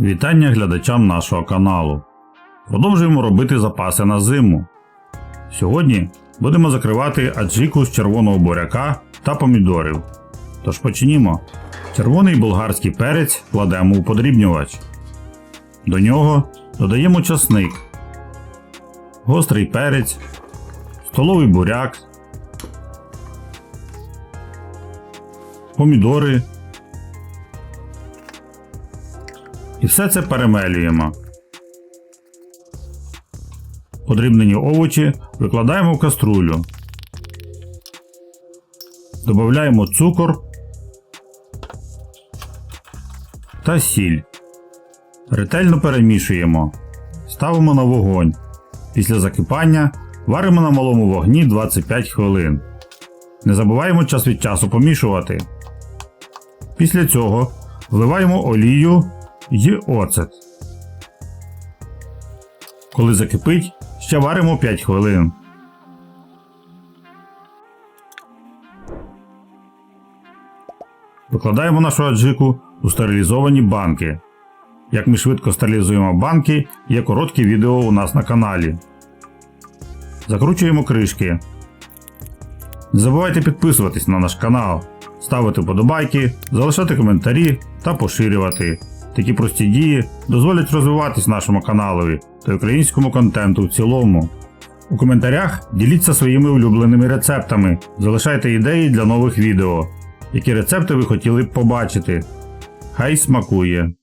Вітання глядачам нашого каналу. Продовжуємо робити запаси на зиму. Сьогодні будемо закривати аджику з червоного буряка та помідорів. Тож почнімо. Червоний болгарський перець кладемо у подрібнювач. До нього додаємо часник, гострий перець, столовий буряк, помідори І все це перемелюємо. Подрібнені овочі викладаємо в каструлю. Додаємо цукор та сіль. Ретельно перемішуємо. Ставимо на вогонь. Після закипання варимо на малому вогні 25 хвилин. Не забуваємо час від часу помішувати. Після цього вливаємо олію й оцет. Коли закипить, ще варимо 5 хвилин. Викладаємо нашу аджику у стерилізовані банки. Як ми швидко стерилізуємо банки, є коротке відео у нас на каналі. Закручуємо кришки. Не забувайте підписуватись на наш канал, ставити вподобайки, залишати коментарі та поширювати. Такі прості дії дозволять розвиватись нашому каналові та українському контенту в цілому. У коментарях діліться своїми улюбленими рецептами, залишайте ідеї для нових відео, які рецепти ви хотіли б побачити. Хай смакує!